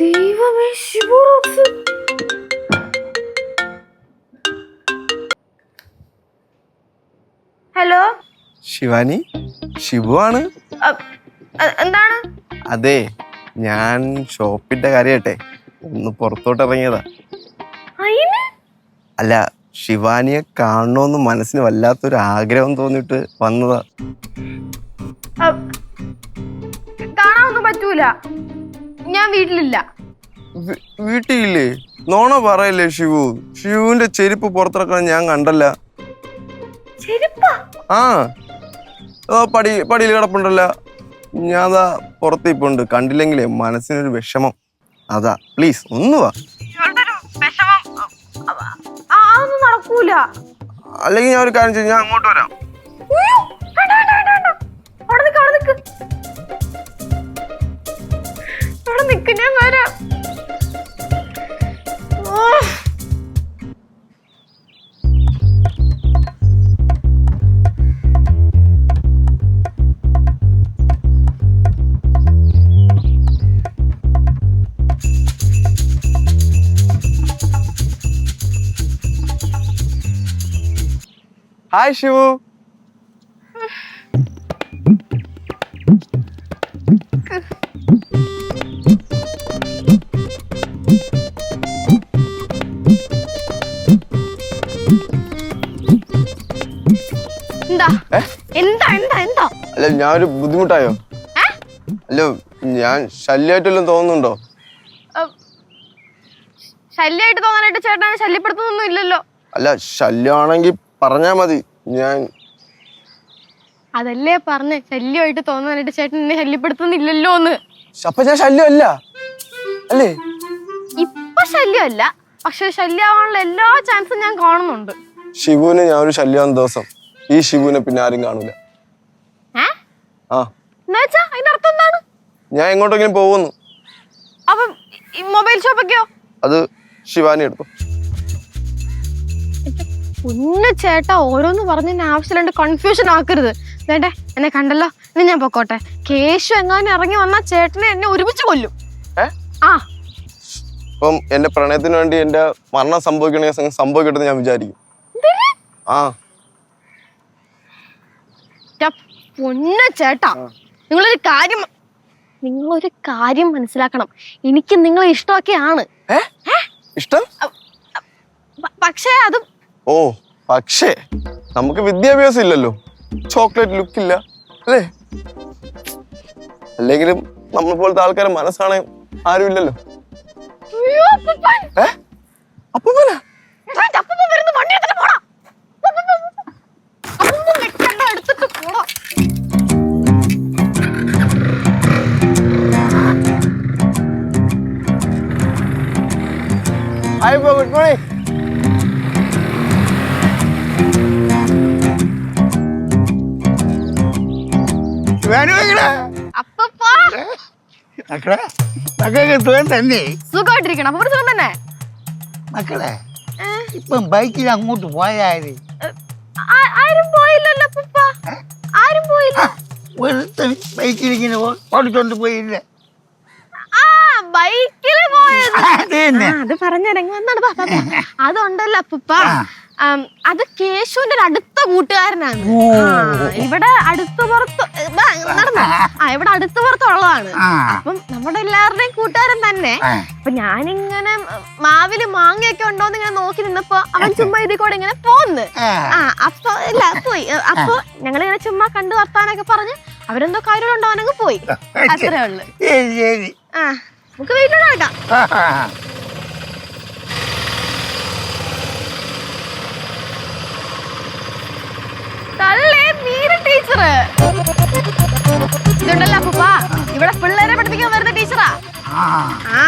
ദൈവമേ ശിവറോക്സ് ഹലോ? ശിവാനി ശിവുവാണ്. അ- എന്താണ്? അതെ ഞാൻ ഷോപ്പിന്റെ കാര്യട്ടെ ഒന്ന് പുറത്തോട്ട് ഇറങ്ങിയതാ. അല്ല ശിവാനിയെ കാണണമെന്ന് മനസ്സിന് വല്ലാത്തൊരു ആഗ്രഹം തോന്നിട്ട് വന്നതാ. കാണാനൊന്നും പറ്റൂല. ഞാൻ വീട്ടിലില്ല. വീട്ടിലില്ലേ? നോണ പറയല്ലേ ശിവു? ശിവുവിന്റെ ചെരുപ്പ് പുറത്തിറക്കണം ഞാൻ കണ്ടല്ല. ആ. പടി പടിയിൽ കിടപ്പുണ്ടല്ല. ഞാൻ അതാ പുറത്ത് ഇപ്പൊ ഉണ്ട് കണ്ടില്ലെങ്കിലേ മനസ്സിനൊരു വിഷമം. അതാ പ്ലീസ് ഒന്ന് വാ. നടക്കൂല അല്ലെങ്കിൽ ഞാൻ ഒരു കാര്യം ചെയ്യും ഞാൻ അങ്ങോട്ട് വരാം. അവിടെ നിക്ക് ഞാൻ വരാം. ഹായ് ശിവു. എന്താ? എന്താ എന്താ എന്താ? അല്ല ഞാനൊരു ബുദ്ധിമുട്ടായോ? അല്ല ഞാൻ ശല്യമായിട്ടെല്ലാം തോന്നുന്നുണ്ടോ? ശല്യമായിട്ട് തോന്നാനായിട്ട് ചേട്ടനെ ശല്യപ്പെടുത്തുന്നൊന്നും ഇല്ലല്ലോ. അല്ല ശല്യമാണെങ്കിൽ പറഞ്ഞാ മതി ഞാൻ. അതല്ലേ പറഞ്ഞേ ശല്യമായിട്ട് തോന്നാനായിട്ട് ചേട്ടൻ എന്നെ ശല്യപ്പെടുത്തുന്നില്ലല്ലോ എന്ന്. അപ്പൊ ഞാൻ ശല്യമല്ല. അല്ലേ? ഇപ്പൊ ശല്യമല്ല പക്ഷെ ശല്യമാവാനുള്ള എല്ലാ ചാൻസും ഞാൻ കാണുന്നുണ്ട്. ഷിബുവിന് ഞാൻ ഒരു ശല്യം ദിവസം. ഈ ശിവുവിനെ പിന്നെ ആരും കാണൂല. ഏ? ആ. എന്നുവെച്ചാ അതിന്റെ അർത്ഥം എന്താണ്? ഞാൻ എങ്ങോട്ടെങ്കിലും പോകുന്നു. അപ്പം മൊബൈൽ ഷോപ്പൊക്കെയോ? അത് ശിവാനി എടുത്തു പൊന്നു ചേട്ടാ ഓരോന്ന് പറഞ്ഞ എന്നെ ആവശ്യമില്ലാണ്ട് കൺഫ്യൂഷൻ ആക്കരുത്. വേണ്ടേ? എന്നെ കണ്ടല്ലോ? ഇനി ഞാൻ പൊക്കോട്ടെ. കേശു എങ്ങാനും ഇറങ്ങി വന്നാ ചേട്ടനെ എന്നെ ഒരുമിച്ച് കൊല്ലും. ആ. അപ്പം എന്റെ പ്രണയത്തിന് വേണ്ടി എന്റെ മരണം സംഭവിക്കണമെങ്കിൽ സംഭവിക്കട്ടെ ഞാൻ വിചാരിക്കും. പൊന്ന ആ. ടാ പൊന്നു ചേട്ടാ. നിങ്ങളൊരു കാര്യം നിങ്ങളൊരു കാര്യം മനസ്സിലാക്കണം. എനിക്ക് നിങ്ങളെ ഇഷ്ടമൊക്കെയാണ്. ഇഷ്ടം? പക്ഷേ അത് ഓ പക്ഷേ നമുക്ക് വിദ്യാഭ്യാസം ഇല്ലല്ലോ. ചോക്ലേറ്റ് ലുക്ക് ഇല്ല അല്ലേ? അല്ലെങ്കിലും നമ്മളെ പോലത്തെ ആൾക്കാരെ മനസ്സാണ് ആരും ഇല്ലല്ലോ. അയ്യോ, അപ്പൂപ്പൻ. അപ്പൂപ്പാ, മക്കളെ മക്കൾക്ക് സുഖം തന്നെ. സുഖമായിട്ടിരിക്കണം. അപ്പൊ സുഖം തന്നെ. മക്കളെ ഇപ്പം ബൈക്കിൽ അങ്ങോട്ട് പോയാൽ. ആരും പോയില്ലല്ലോ അപ്പൂപ്പ. ആരും പോയില്ല. ഒരുത്തൻ ബൈക്കിൽ ഇങ്ങനെ ഓടിച്ചോണ്ട് പോയില്ല? ബൈക്കിൽ പോയത്. അത് പറഞ്ഞിറങ്ങി വന്നാണ്. അതുണ്ടല്ലോ അപ്പൂപ്പ. ആം, അത് കേശുവിന്റെ ഒരു അടുത്ത കൂട്ടുകാരനാണ്. ഇവിടെ അടുത്ത പുറത്ത് നടന്ന? ആ ഇവിടെ അടുത്ത പുറത്തുള്ളതാണ്. അപ്പം നമ്മുടെ എല്ലാവരുടെയും കൂട്ടുകാരൻ തന്നെ. അപ്പൊ ഞാനിങ്ങനെ മാവിൽ മാങ്ങയൊക്കെ ഉണ്ടോന്ന് ഇങ്ങനെ നോക്കി നിന്നപ്പോ അവൻ ചുമ്മാ ഇതിൽ കൂടെ ഇങ്ങനെ പോന്ന്. ആ. അപ്പൊ ഇല്ല പോയി. അപ്പൊ ഞങ്ങളിങ്ങനെ ചുമ്മാ കണ്ടു വർത്താനൊക്കെ പറഞ്ഞ് അവരെന്തോ കാര്യങ്ങളുണ്ടോ അവനങ്ങ് പോയി. അത്രേ ഉള്ളു. ആ നമുക്ക് വീട്ടിലോട്ട് ടീച്ചർ ഇതുണ്ടല്ലോ അപ്പൂപ്പ. ഇവിടെ പിള്ളേരെ പഠിപ്പിക്കാൻ വരുന്ന ടീച്ചറാ. ആ. ആ.